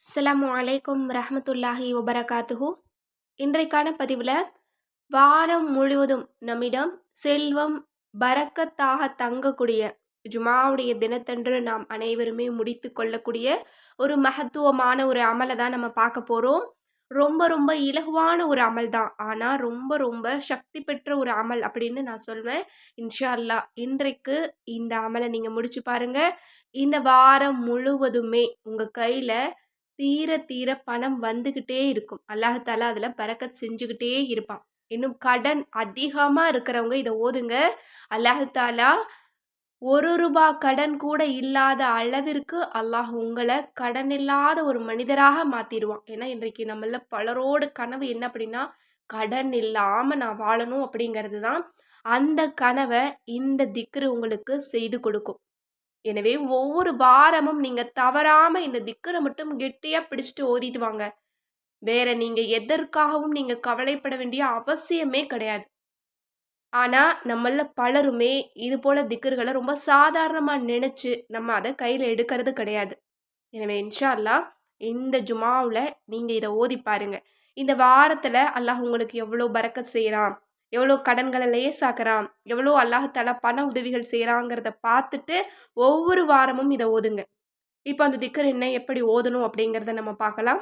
அஸ்லாம் அலைக்கும் ரஹமத்துல்லாஹி வபரகாத்துஹு. இன்றைக்கான பதிவில் வாரம் முழுவதும் நம்மிடம் செல்வம் பறக்கத்தாக தங்கக்கூடிய ஜுமாவுடைய தினத்தன்று நாம் அனைவருமே முடித்து கொள்ளக்கூடிய ஒரு மகத்துவமான ஒரு அமலை தான் நம்ம பார்க்க போகிறோம் ரொம்ப ரொம்ப இலகுவான ஒரு அமல் தான். ஆனால் ரொம்ப ரொம்ப சக்தி பெற்ற ஒரு அமல் அப்படின்னு நான் சொல்வேன். இன்ஷா அல்லா இன்றைக்கு இந்த அமலை நீங்கள் முடிச்சு பாருங்கள் இந்த வாரம் முழுவதுமே உங்கள் கையில் தீர தீர பணம் வந்துக்கிட்டே இருக்கும். அல்லாஹால அதில் பறக்கத் செஞ்சுக்கிட்டே இருப்பான். இன்னும் கடன் அதிகமாக இருக்கிறவங்க இதை ஓதுங்க. அல்லாஹாலா ஒரு ரூபா கடன் கூட இல்லாத அளவிற்கு அல்லாஹ் உங்களை கடன் இல்லாத ஒரு மனிதராக மாற்றிடுவான் ஏன்னா இன்றைக்கு நம்மள பலரோட கனவு என்ன அப்படின்னா கடன் இல்லாமல் நான் வாழணும் அப்படிங்கிறது தான் அந்த கனவை இந்த திக்ரு உங்களுக்கு செய்து கொடுக்கும். எனவே ஒவ்வொரு வாரமும் நீங்க தவறாம இந்த திக்கரை மட்டும் கெட்டியா பிடிச்சிட்டு ஓதிட்டு வாங்க. வேற நீங்க எதற்காகவும் நீங்க கவலைப்பட வேண்டிய அவசியமே கிடையாது. ஆனா நம்மள பலருமே இது போல திக்கர்களை ரொம்ப சாதாரணமா நினைச்சு நம்ம அதை கையில எடுக்கிறது கிடையாது. எனவே இன்ஷா அல்லாஹ் இந்த ஜுமாவில் நீங்கள் இதை ஓதி பாருங்க. இந்த வாரத்தில் அல்லாஹ் உங்களுக்கு எவ்வளோ பறக்க செய்கிறான் எவ்வளோ கடன்களை லேசாக்குறான் எவ்வளோ அல்லாஹால பண உதவிகள் செய்கிறாங்கிறத பார்த்துட்டு ஒவ்வொரு வாரமும் இதை ஓதுங்க. இப்போ அந்த திக்கர் என்ன எப்படி ஓதணும் அப்படிங்கிறத நம்ம பார்க்கலாம்.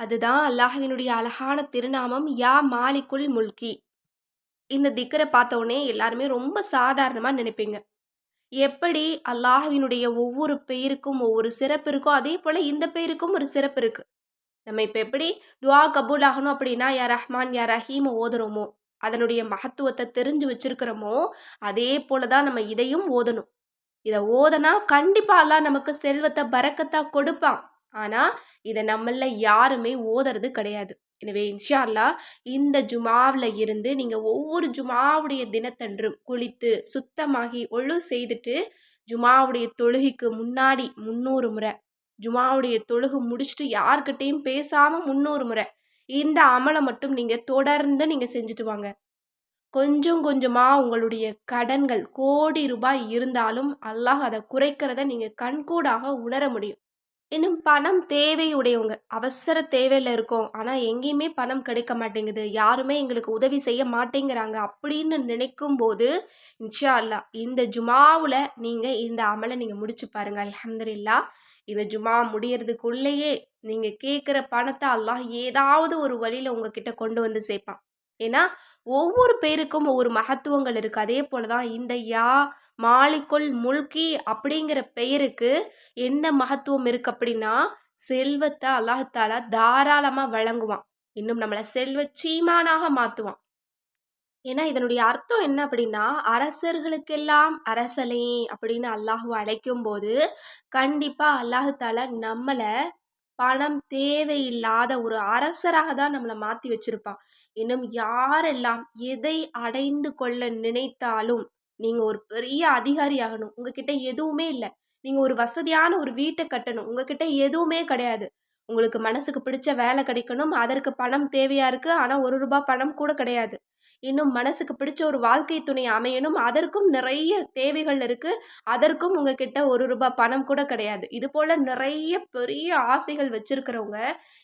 அதுதான் அல்லாஹவினுடைய அழகான திருநாமம் யா மாலிக்குல் முல்கி. இந்த திக்கரை பார்த்தோன்னே எல்லாருமே ரொம்ப சாதாரணமாக நினைப்பீங்க. எப்படி அல்லாஹவினுடைய ஒவ்வொரு பெயருக்கும் ஒவ்வொரு சிறப்பு இருக்கோ அதே போல் இந்த பெயருக்கும் ஒரு சிறப்பு இருக்குது நம்ம இப்போ எப்படி துவா கபூல் ஆகணும் அப்படின்னா யா ரஹ்மான் யா ரஹீம் ஓதுறோமோ அதனுடைய மகத்துவத்தை தெரிஞ்சு வச்சிருக்கிறோமோ அதே போல தான் நம்ம இதையும் ஓதணும். இதை ஓதனா கண்டிப்பாலாம் நமக்கு செல்வத்தை பறக்கத்தா கொடுப்பான். ஆனால் இதை நம்மள யாருமே ஓதுறது கிடையாது. எனவே இன்ஷா அல்லா இந்த ஜுமாவில் இருந்து நீங்கள் ஒவ்வொரு ஜுமாவுடைய தினத்தன்றும் குளித்து சுத்தமாகி ஒழு செய்துட்டு ஜுமாவுடைய தொழுகைக்கு முன்னாடி முன்னூறு முறை ஜுமாவுடைய தொழுகு முடிச்சுட்டு யார்கிட்டையும் பேசாமல் முன்னூறு முறை. இந்த அமலை மட்டும் நீங்கள் தொடர்ந்து நீங்கள் செஞ்சுட்டு வாங்க. கொஞ்சம் கொஞ்சமாக உங்களுடைய கடன்கள் கோடி ரூபாய் இருந்தாலும் அல்லாஹ் அதை குறைக்கிறத நீங்கள் கண்கூடாக உணர முடியும். இன்னும் பணம் தேவையுடையவங்க. அவசர தேவையில் இருக்கோம். ஆனால் எங்கேயுமே பணம் கிடைக்க மாட்டேங்குது. யாருமே எங்களுக்கு உதவி செய்ய மாட்டேங்கிறாங்க. அப்படின்னு நினைக்கும் போது இன்ஷா அல்லா இந்த ஜுமாவில் நீங்கள் இந்த அமலை நீங்கள் முடிச்சு பாருங்கள் அலமதுல்லா இந்த ஜுமா முடியறதுக்குள்ளேயே நீங்கள் கேட்குற பணத்தை அல்லாஹ் ஏதாவது ஒரு வழியில் உங்ககிட்ட கொண்டு வந்து சேர்ப்பான். ஏன்னா ஒவ்வொரு பேருக்கும் ஒவ்வொரு மகத்துவங்கள் இருக்குது அதே போல தான் இந்த யா மாலிக்குள் முல்கி அப்படிங்கிற பெயருக்கு என்ன மகத்துவம் இருக்குது அப்படின்னா செல்வத்தை அல்லாஹாலா தாராளமாக வழங்குவான். இன்னும் நம்மளை செல்வ சீமானாக மாற்றுவான் ஏன்னா இதனுடைய அர்த்தம் என்ன அப்படின்னா அரசர்களுக்கெல்லாம் அரசலே அப்படின்னு அல்லாஹு அழைக்கும் போது கண்டிப்பாக அல்லாஹால நம்மளை பணம் தேவையில்லாத ஒரு அரசராக தான் நம்மளை மாற்றி வச்சிருப்பான். இன்னும் யாரெல்லாம் எதை அடைந்து கொள்ள நினைத்தாலும் நீங்கள் ஒரு பெரிய அதிகாரி ஆகணும். உங்ககிட்ட எதுவுமே இல்லை. நீங்கள் ஒரு வசதியான ஒரு வீட்டை கட்டணும். உங்ககிட்ட எதுவுமே கிடையாது. உங்களுக்கு மனசுக்கு பிடிச்ச வேலை கிடைக்கணும் அதற்கு பணம் தேவையா இருக்கு ஆனால் ஒரு ரூபாய் பணம் கூட கிடையாது. இன்னும் மனசுக்கு பிடிச்ச ஒரு வாழ்க்கை துணை அமையணும் அதற்கும் நிறைய தேவைகள் இருக்கு அதற்கும் உங்ககிட்ட ஒரு ரூபாய் பணம் கூட கிடையாது. இது போல நிறைய பெரிய ஆசைகள் வச்சிருக்கிறவங்க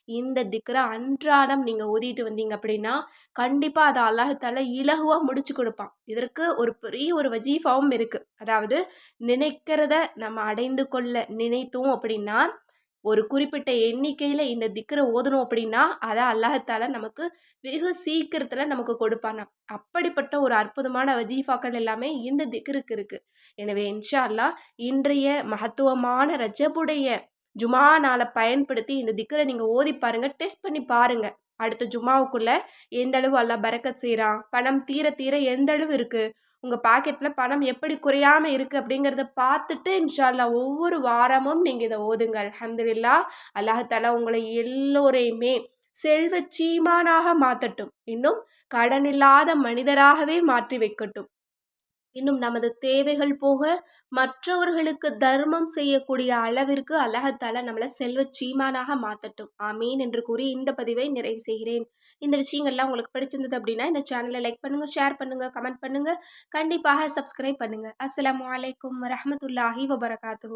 இந்த திக்கரை அன்றாடம் நீங்க ஓதிட்டு வந்தீங்க அப்படின்னா கண்டிப்பா அதை அல்லாஹத்தால இலகுவா முடிச்சு கொடுப்பான். இதற்கு ஒரு பெரிய ஒரு வஜீஃபாவும் இருக்கு. அதாவது நினைக்கிறத நம்ம அடைந்து கொள்ள நினைத்தோம் அப்படின்னா ஒரு குறிப்பிட்ட எண்ணிக்கையில் இந்த திக்கரை ஓதணும் அப்படின்னா அதை அல்லாஹத்தால நமக்கு வெகு சீக்கிரத்தில் நமக்கு கொடுப்பானா. அப்படிப்பட்ட ஒரு அற்புதமான வஜீஃபாக்கள் எல்லாமே இந்த திக்கருக்கு இருக்குது எனவே இன்ஷா அல்லா இன்றைய மகத்துவமான ரஜபுடைய ஜுமா நாளை பயன்படுத்தி இந்த திக்கரை நீங்கள் ஓதி பாருங்கள் டெஸ்ட் பண்ணி பாருங்கள் அடுத்த ஜுமாவுக்குள்ளே எந்த அளவு அல்லா பறக்கத் செய்கிறான் பணம் தீர தீர எந்த அளவு இருக்குது உங்கள் பாக்கெட்டில் பணம் எப்படி குறையாமல் இருக்குது அப்படிங்கிறத பார்த்துட்டு இன்ஷால்லா ஒவ்வொரு வாரமும் நீங்கள் இதை ஓதுங்க. அலமதுல்லா அல்லாஹாலா உங்களை எல்லோரையுமே செல்வ சீமானாக மாற்றட்டும் இன்னும் கடனில்லாத மனிதராகவே மாற்றி வைக்கட்டும். இன்னும் நமது தேவைகள் போக மற்றவர்களுக்கு தர்மம் செய்யக்கூடிய அளவிற்கு அழகத்தால நம்மளை செல்வ சீமானாக மாற்றட்டும் ஆமீன் என்று கூறி இந்த பதிவை நிறைவு செய்கிறேன். இந்த விஷயங்கள்லாம் உங்களுக்கு பிடிச்சிருந்தது அப்படின்னா இந்த சேனலை லைக் பண்ணுங்கள் ஷேர் பண்ணுங்க கமெண்ட் பண்ணுங்கள் கண்டிப்பாக சப்ஸ்கிரைப் பண்ணுங்கள் அஸ்லாம் வலைக்கம் வரமத்துல்லாஹி வபரகாத்து